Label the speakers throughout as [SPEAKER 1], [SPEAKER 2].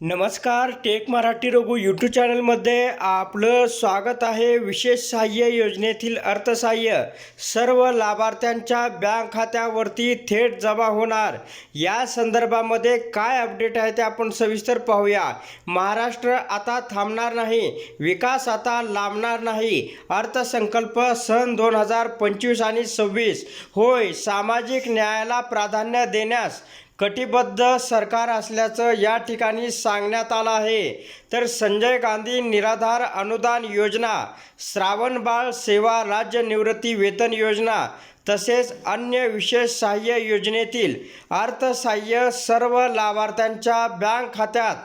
[SPEAKER 1] नमस्कार take Marathi Raghu YouTube चॅनलमध्ये आपलं स्वागत आहे विशेष सहाय्य योजनेतील अर्थसहाय्य. सर्व लाभार्थ्यांच्या बँक खात्यावरती थेट जमा होणार. या संदर्भामध्ये काय अपडेट आहे ते आपण सविस्तर पाहूया. महाराष्ट्र आता थांबणार नाही विकास आता लांबणार नाही. अर्थसंकल्प सन दोन हजार पंचवीस आणि सव्वीस. होय सामाजिक न्यायाला प्राधान्य देण्यास कटिबद्ध सरकार असल्याचं या ठिकाणी सांगण्यात आलं आहे. तर संजय गांधी निराधार अनुदान योजना श्रावणबाळ सेवा राज्य निवृत्ती वेतन योजना तसेच अन्य विशेष सहाय्य योजनेतील अर्थसहाय्य सर्व लाभार्थ्यांच्या बँक खात्यात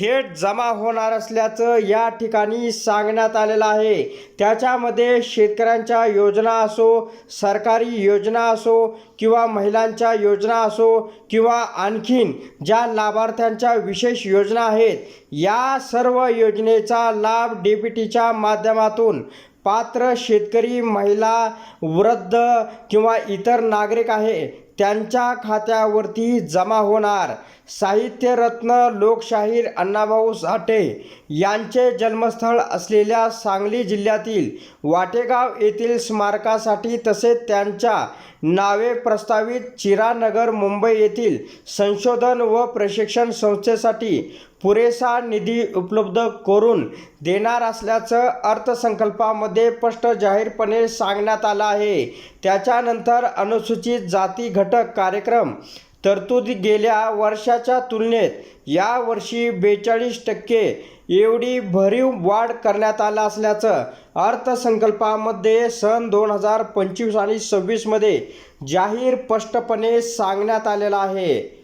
[SPEAKER 1] थेट जमा होणार असल्याचं या ठिकाणी सांगण्यात आलेलं आहे. त्याच्यामध्ये शेतकऱ्यांच्या योजना असो सरकारी योजना असो किंवा महिलांच्या योजना असो किंवा आणखीन ज्या लाभार्थ्यांच्या विशेष योजना आहेत या सर्व योजनेचा लाभ डी बी टीच्या माध्यमातून पात्र शेतकरी महिला वृद्ध किंवा इतर नागरिक आहे. त्यांच्या खात्यावरती जमा होणार साहित्यरत्न लोकशाहीर अण्णाभाऊ साठे यांचे जन्मस्थळ असलेल्या सांगली जिल्ह्यातील वाटेगाव येथील स्मारकासाठी तसेच त्यांच्या नावे प्रस्तावित चिरानगर मुंबई येथील संशोधन व प्रशिक्षण संस्थेसाठी पुरेसा निधी उपलब्ध करून देणार असल्याचं अर्थसंकल्पामध्ये स्पष्ट जाहीरपणे सांगण्यात आलं आहे. त्याच्यानंतर अनुसूचित जाती घटक कार्यक्रम तरतूद गेल्या वर्षाच्या तुलनेत यावर्षी बेचाळीस टक्के एवढी भरीव वाढ करण्यात आला असल्याचं अर्थसंकल्पामध्ये सन दोन हजार पंचवीस आणि सव्वीसमध्ये जाहीर स्पष्टपणे सांगण्यात आलेलं आहे.